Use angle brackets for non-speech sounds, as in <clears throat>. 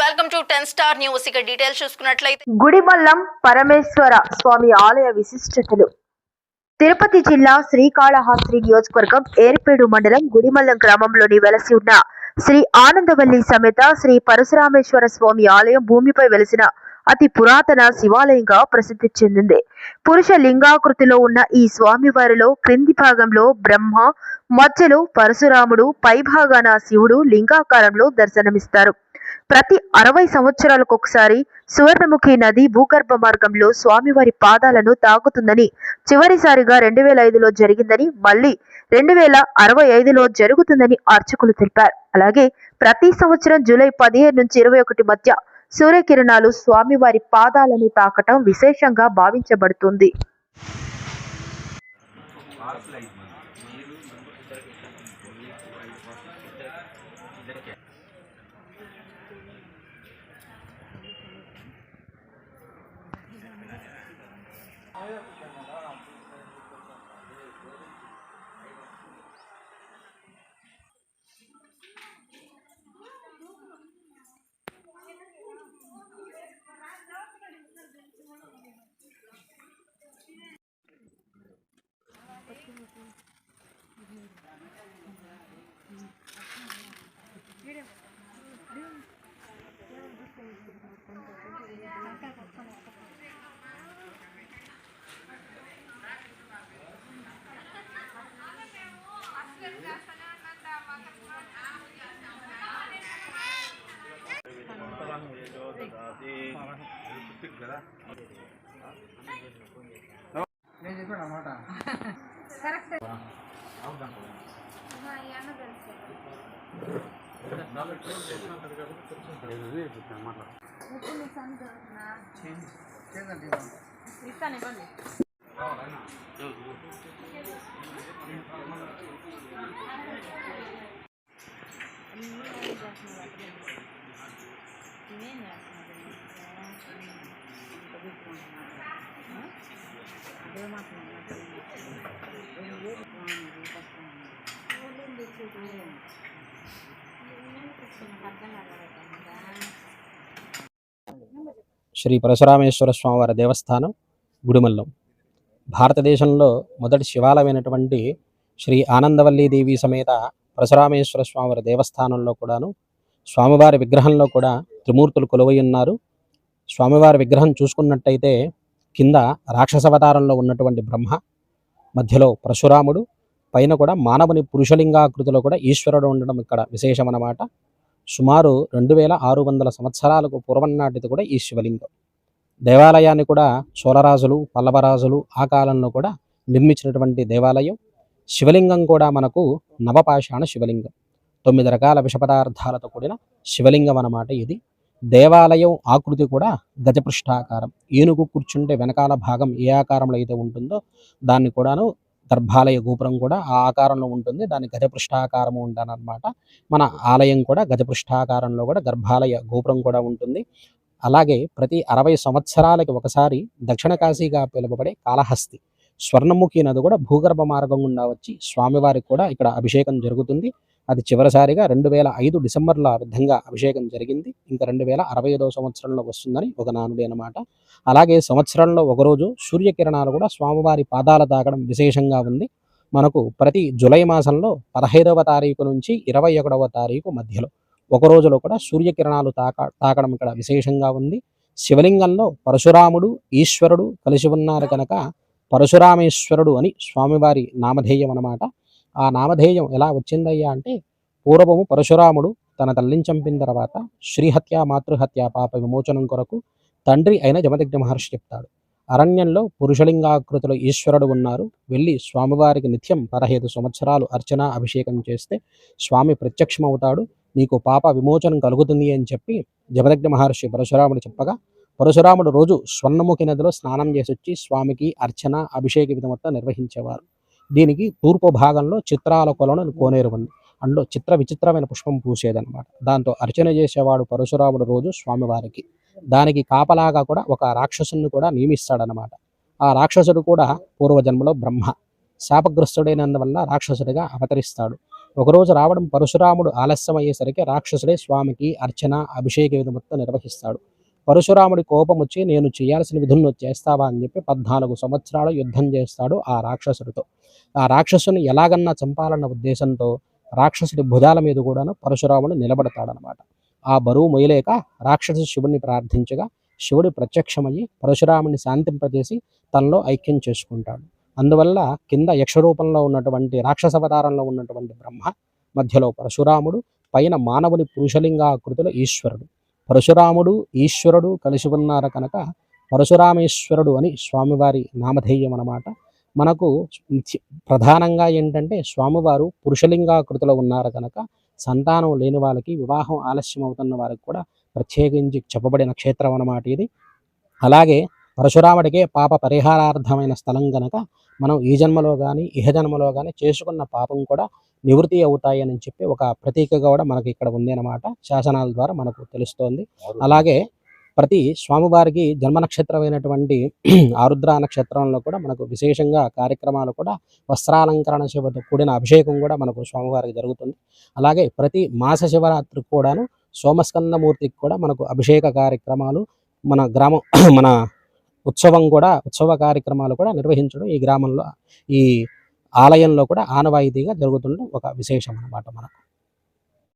Welcome to ten star news. ఇక details చూసుకున్నట్లయితే గుడిమల్లం పరమేశ్వర స్వామి ఆలయ విశిష్టతలు. తిరుపతి జిల్లా శ్రీకాళహస్తి నియోజకవర్గం ఏర్పేడు మండలం గుడిమల్లం గ్రామంలోని వెలసి ఉన్న శ్రీ ఆనందవల్లి సమేత శ్రీ పరశురామేశ్వర స్వామి ఆలయం భూమిపై వెలిసిన అతి పురాతన శివాలయంగా ప్రసిద్ధి చెందింది. పురుష లింగాకృతిలో ఉన్న ఈ స్వామివారిలో క్రింది భాగంలో బ్రహ్మ మధ్యలో పరశురాముడు పై భాగాన శివుడు లింగాకారంలో దర్శనమిస్తారు. ప్రతి అరవై సంవత్సరాలకు ఒకసారి సువర్ణముఖి నది భూగర్భ మార్గంలో స్వామివారి పాదాలను తాకుతుందని చివరిసారిగా రెండు వేల ఐదులో జరిగిందని మళ్ళీ రెండు వేల అరవై ఐదులో జరుగుతుందని అర్చకులు తెలిపారు. అలాగే ప్రతి సంవత్సరం జూలై పదిహేను నుంచి ఇరవై ఒకటి మధ్య సూర్యకిరణాలు స్వామివారి పాదాలను తాకటం విశేషంగా భావించబడుతుంది. నేను చెప్పాను అన్నమాట చేయండి శ్రీ పరశురామేశ్వర స్వామివారి దేవస్థానం గుడిమల్లం. భారతదేశంలో మొదటి శివాలయమైనటువంటి శ్రీ ఆనందవల్లి దేవి సమేత పరశురామేశ్వర స్వామివారి దేవస్థానంలో కూడాను స్వామివారి విగ్రహంలో కూడా త్రిమూర్తులు కొలువై ఉన్నారు. స్వామివారి విగ్రహం చూసుకున్నట్టయితే కింద రాక్షసవతారంలో ఉన్నటువంటి బ్రహ్మ మధ్యలో పరశురాముడు పైన కూడా మానవుని పురుషలింగాకృతిలో కూడా ఈశ్వరుడు ఉండడం ఇక్కడ విశేషం అన్నమాట సుమారు రెండు వేల ఆరు వందల సంవత్సరాలకు పూర్వం నాటిది కూడా ఈ శివలింగం. దేవాలయాన్ని కూడా చోళరాజులు పల్లవరాజులు ఆ కాలంలో కూడా నిర్మించినటువంటి దేవాలయం. శివలింగం కూడా మనకు నవపాషాణ శివలింగం. తొమ్మిది రకాల విష పదార్థాలతో కూడిన శివలింగం అన్నమాట ఇది. దేవాలయం ఆకృతి కూడా గజపృష్ఠాకారం ఏనుగు కూర్చుంటే వెనకాల భాగం ఏ ఆకారంలో అయితే ఉంటుందో దాన్ని కూడాను గర్భాలయ గోపురం కూడా ఆ ఆకారంలో ఉంటుంది. దాని గజపృష్ఠాకారము ఉంటానన్నమాట మన ఆలయం కూడా గజపృష్ఠాకారంలో కూడా గర్భాలయ గోపురం కూడా ఉంటుంది. అలాగే ప్రతి అరవై సంవత్సరాలకి ఒకసారి దక్షిణ కాశీగా పిలువబడే కాళహస్తి. స్వర్ణముఖి నది కూడా భూగర్భ మార్గం గుండా వచ్చి స్వామివారికి కూడా ఇక్కడ అభిషేకం జరుగుతుంది. అది చివరిసారిగా రెండు వేల ఐదు డిసెంబర్లో విధంగా అభిషేకం జరిగింది. ఇంకా రెండు వేల అరవై ఐదో సంవత్సరంలో వస్తుందని ఒక నానుడి అనమాట అలాగే సంవత్సరంలో ఒకరోజు సూర్యకిరణాలు కూడా స్వామివారి పాదాల తాకడం విశేషంగా ఉంది. మనకు ప్రతి జూలై మాసంలో పదహైదవ తారీఖు నుంచి ఇరవై ఒకటవ తారీఖు మధ్యలో ఒక రోజులో కూడా సూర్యకిరణాలు తాక తాకడం ఇక్కడ విశేషంగా ఉంది. శివలింగంలో పరశురాముడు ఈశ్వరుడు కలిసి ఉన్నారు కనుక పరశురామేశ్వరుడు అని స్వామివారి నామధేయం అన్నమాట. ఆ నామధేయం ఎలా వచ్చిందయ్యా అంటే పూర్వము పరశురాముడు తన తల్లిని చంపిన తర్వాత శ్రీహత్య మాతృహత్య పాప విమోచనం కొరకు తండ్రి అయిన జమదగ్ని మహర్షి చెప్తాడు. అరణ్యంలో పురుషలింగాకృతిలో ఈశ్వరుడు ఉన్నారు. వెళ్ళి స్వామివారికి నిత్యం పదహైదు సంవత్సరాలు అర్చన అభిషేకం చేస్తే స్వామి ప్రత్యక్షమవుతాడు. నీకు పాప విమోచనం కలుగుతుంది అని చెప్పి జమదగ్ని మహర్షి పరశురాముడు చెప్పగా పరశురాముడు రోజు స్వర్ణముఖి నదిలో స్నానం చేసి వచ్చి స్వామికి అర్చన అభిషేక విధి మొత్తం నిర్వహించేవారు. దీనికి తూర్పు భాగంలో చిత్రాల కొలను కోనేరు ఉంది. అందులో చిత్ర విచిత్రమైన పుష్పం పూసేదన్నమాట. దాంతో అర్చన చేసేవాడు పరశురాముడు రోజు స్వామివారికి. దానికి కాపలాగా కూడా ఒక రాక్షసుని కూడా నియమిస్తాడనమాట ఆ రాక్షసుడు కూడా పూర్వజన్మలో బ్రహ్మ. శాపగ్రస్తుడైనందువల్ల రాక్షసుడిగా అవతరిస్తాడు. ఒకరోజు రావడం పరశురాముడు ఆలస్యం అయ్యేసరికి రాక్షసుడే స్వామికి అర్చన అభిషేక విధి మొత్తం నిర్వహిస్తాడు. పరశురాముడి కోపం వచ్చి నేను చేయాల్సిన విధులను చేస్తావా? అని చెప్పి పద్నాలుగు సంవత్సరాలు యుద్ధం చేస్తాడు ఆ రాక్షసుడితో. ఆ రాక్షసుని ఎలాగన్నా చంపాలన్న ఉద్దేశంతో రాక్షసుడి భుజాల మీద కూడాను పరశురాముడు నిలబడతాడనమాట. ఆ బరువు మొయ్యలేక రాక్షసు శివుడిని ప్రార్థించగా శివుడు ప్రత్యక్షమయ్యి పరశురాముని శాంతింపజేసి తనలో ఐక్యం చేసుకుంటాడు. అందువల్ల కింద యక్షరూపంలో ఉన్నటువంటి రాక్షసవతారంలో ఉన్నటువంటి బ్రహ్మ మధ్యలో పరశురాముడు పైన మానవుని పురుషలింగాకృతిలో ఈశ్వరుడు. పరశురాముడు ఈశ్వరుడు కలిసి ఉన్నారు కనుక పరశురామేశ్వరుడు అని స్వామివారి నామధేయం అన్నమాట. మనకు ప్రధానంగా ఏంటంటే స్వామివారు పురుషలింగాకృతిలో ఉన్నారు కనుక సంతానం లేని వాళ్ళకి వివాహం ఆలస్యం అవుతున్న వారికి కూడా ప్రత్యేకించి చెప్పబడిన క్షేత్రం అన్నమాట ఇది. అలాగే పరశురాముడికే పాప పరిహారార్థమైన స్థలం గనక మనం ఈ జన్మలో కానీ ఇహ జన్మలో కానీ చేసుకున్న పాపం కూడా నివృత్తి అవుతాయని చెప్పి ఒక ప్రతీకగా కూడా మనకి ఇక్కడ ఉంది అన్నమాట. శాసనాల ద్వారా మనకు తెలుస్తోంది. అలాగే ప్రతి స్వామివారికి జన్మ నక్షత్రమైనటువంటి <clears throat> ఆరుద్ర నక్షత్రంలో కూడా మనకు విశేషంగా కార్యక్రమాలు కూడా వస్త్రాలంకరణ శివతో కూడిన అభిషేకం కూడా మనకు స్వామివారికి జరుగుతుంది. అలాగే ప్రతి మాస శివరాత్రికి కూడాను సోమస్కందమూర్తికి కూడా మనకు అభిషేక కార్యక్రమాలు మన గ్రామం <clears throat> మన ఉత్సవం కూడా ఉత్సవ కార్యక్రమాలు కూడా నిర్వహించడం ఈ గ్రామంలో ఈ ఆలయంలో కూడా ఆనవాయితీగా జరుగుతున్న ఒక విశేషం అన్నమాట మనకు.